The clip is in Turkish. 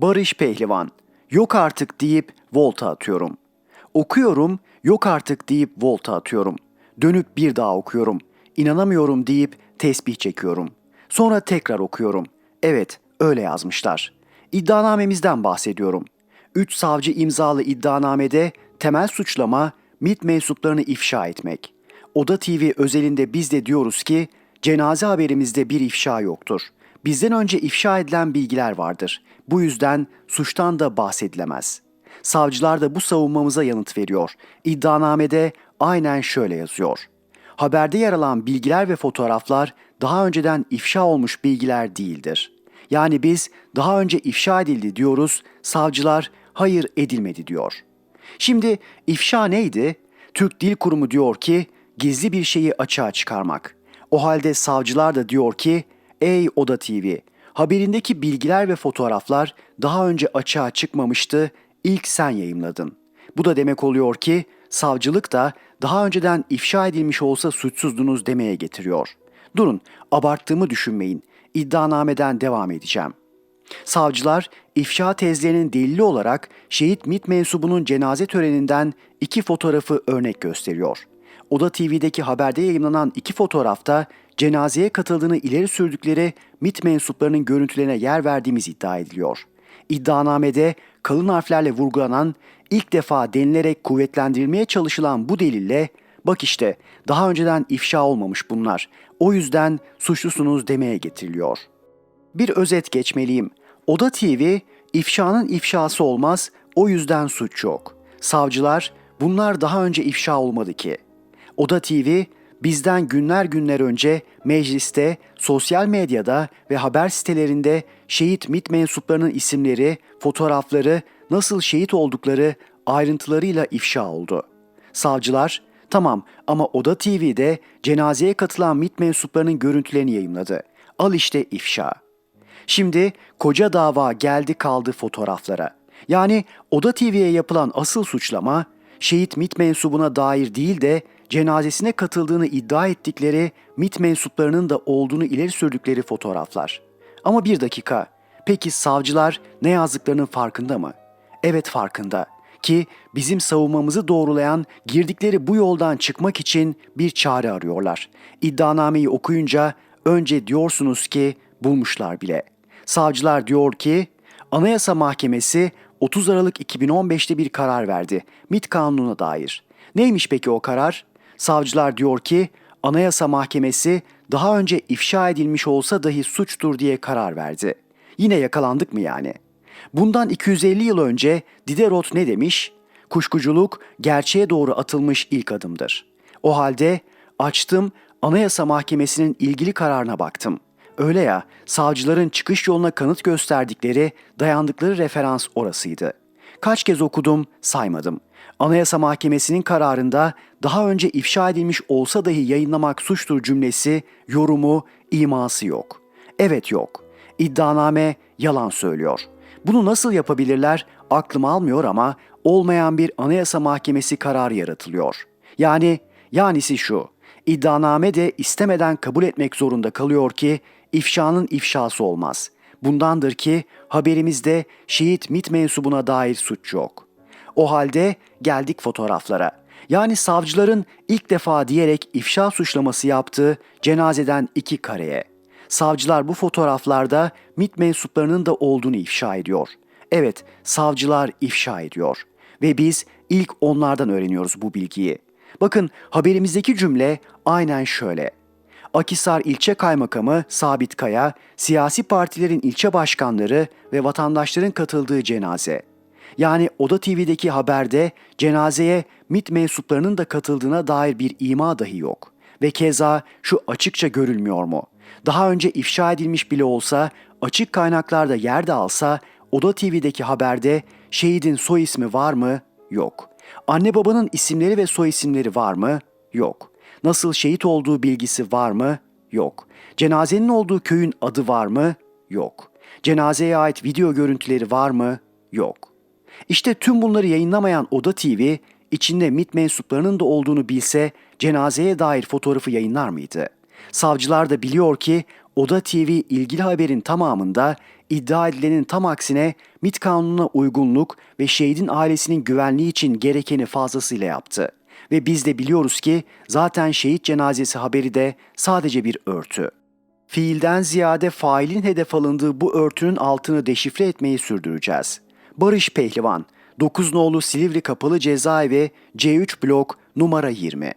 Barış Pehlivan. Yok artık deyip volta atıyorum. Okuyorum, yok artık deyip volta atıyorum. Dönüp bir daha okuyorum. İnanamıyorum deyip tesbih çekiyorum. Sonra tekrar okuyorum. Evet, öyle yazmışlar. İddianamemizden bahsediyorum. Üç savcı imzalı iddianamede temel suçlama MİT mensuplarını ifşa etmek. Oda TV özelinde biz de diyoruz ki cenaze haberimizde bir ifşa yoktur. Bizden önce ifşa edilen bilgiler vardır. Bu yüzden suçtan da bahsedilemez. Savcılar da bu savunmamıza yanıt veriyor. İddianamede aynen şöyle yazıyor. Haberde yer alan bilgiler ve fotoğraflar daha önceden ifşa olmuş bilgiler değildir. Yani biz daha önce ifşa edildi diyoruz, savcılar hayır edilmedi diyor. Şimdi ifşa neydi? Türk Dil Kurumu diyor ki gizli bir şeyi açığa çıkarmak. O halde savcılar da diyor ki ey Oda TV haberindeki bilgiler ve fotoğraflar daha önce açığa çıkmamıştı, ilk sen yayımladın. Bu da demek oluyor ki savcılık da daha önceden ifşa edilmiş olsa suçsuzdunuz demeye getiriyor. Durun, abarttığımı düşünmeyin. İddianameden devam edeceğim. Savcılar ifşa tezlerinin delili olarak şehit MİT mensubunun cenaze töreninden iki fotoğrafı örnek gösteriyor. Oda TV'deki haberde yayınlanan iki fotoğrafta cenazeye katıldığını ileri sürdükleri MİT mensuplarının görüntülerine yer verdiğimiz iddia ediliyor. İddianamede kalın harflerle vurgulanan ilk defa denilerek kuvvetlendirilmeye çalışılan bu delille bak işte daha önceden ifşa olmamış bunlar. O yüzden suçlusunuz demeye getiriliyor. Bir özet geçmeliyim. Oda TV ifşanın ifşası olmaz, o yüzden suç yok. Savcılar bunlar daha önce ifşa olmadı ki. Oda TV bizden günler günler önce mecliste, sosyal medyada ve haber sitelerinde şehit MİT mensuplarının isimleri, fotoğrafları, nasıl şehit oldukları ayrıntılarıyla ifşa oldu. Savcılar tamam ama Oda TV'de cenazeye katılan MİT mensuplarının görüntülerini yayımladı. Al işte ifşa. Şimdi koca dava geldi kaldı fotoğraflara. Yani Oda TV'ye yapılan asıl suçlama şehit MİT mensubuna dair değil de cenazesine katıldığını iddia ettikleri MİT mensuplarının da olduğunu ileri sürdükleri fotoğraflar. Ama bir dakika. Peki savcılar ne yazdıklarının farkında mı? Evet farkında. Ki bizim savunmamızı doğrulayan girdikleri bu yoldan çıkmak için bir çare arıyorlar. İddianameyi okuyunca önce diyorsunuz ki bulmuşlar bile. Savcılar diyor ki Anayasa Mahkemesi 30 Aralık 2015'te bir karar verdi MİT kanununa dair. Neymiş peki o karar? Savcılar diyor ki Anayasa Mahkemesi daha önce ifşa edilmiş olsa dahi suçtur diye karar verdi. Yine yakalandık mı yani? Bundan 250 yıl önce Diderot ne demiş? Kuşkuculuk gerçeğe doğru atılmış ilk adımdır. O halde açtım Anayasa Mahkemesi'nin ilgili kararına baktım. Öyle ya, savcıların çıkış yoluna kanıt gösterdikleri, dayandıkları referans orasıydı. Kaç kez okudum, saymadım. Anayasa Mahkemesi'nin kararında daha önce ifşa edilmiş olsa dahi yayınlamak suçtur cümlesi, yorumu, iması yok. Evet yok. İddianame yalan söylüyor. Bunu nasıl yapabilirler aklım almıyor ama olmayan bir Anayasa Mahkemesi kararı yaratılıyor. Yani yanisi şu. İddianame de istemeden kabul etmek zorunda kalıyor ki ifşanın ifşası olmaz. Bundandır ki haberimizde şehit MİT mensubuna dair suç yok. O halde geldik fotoğraflara. Yani savcıların ilk defa diyerek ifşa suçlaması yaptığı cenazeden iki kareye. Savcılar bu fotoğraflarda MİT mensuplarının da olduğunu ifşa ediyor. Evet, savcılar ifşa ediyor. Ve biz ilk onlardan öğreniyoruz bu bilgiyi. Bakın haberimizdeki cümle aynen şöyle. Akisar İlçe Kaymakamı Sabit Kaya, siyasi partilerin ilçe başkanları ve vatandaşların katıldığı cenaze. Yani Oda TV'deki haberde cenazeye MİT mensuplarının da katıldığına dair bir ima dahi yok. Ve keza şu açıkça görülmüyor mu? Daha önce ifşa edilmiş bile olsa, açık kaynaklarda yer de alsa, Oda TV'deki haberde şehidin soy ismi var mı? Yok. Anne babanın isimleri ve soy isimleri var mı? Yok. Nasıl şehit olduğu bilgisi var mı? Yok. Cenazenin olduğu köyün adı var mı? Yok. Cenazeye ait video görüntüleri var mı? Yok. İşte tüm bunları yayınlamayan Oda TV, içinde MİT mensuplarının da olduğunu bilse cenazeye dair fotoğrafı yayınlar mıydı? Savcılar da biliyor ki Oda TV ilgili haberin tamamında iddia edilenin tam aksine MİT kanununa uygunluk ve şehidin ailesinin güvenliği için gerekeni fazlasıyla yaptı. Ve biz de biliyoruz ki zaten şehit cenazesi haberi de sadece bir örtü. Fiilden ziyade failin hedef alındığı bu örtünün altını deşifre etmeyi sürdüreceğiz. Barış Pehlivan, 9 nolu Silivri Kapalı Cezaevi C3 Blok numara 20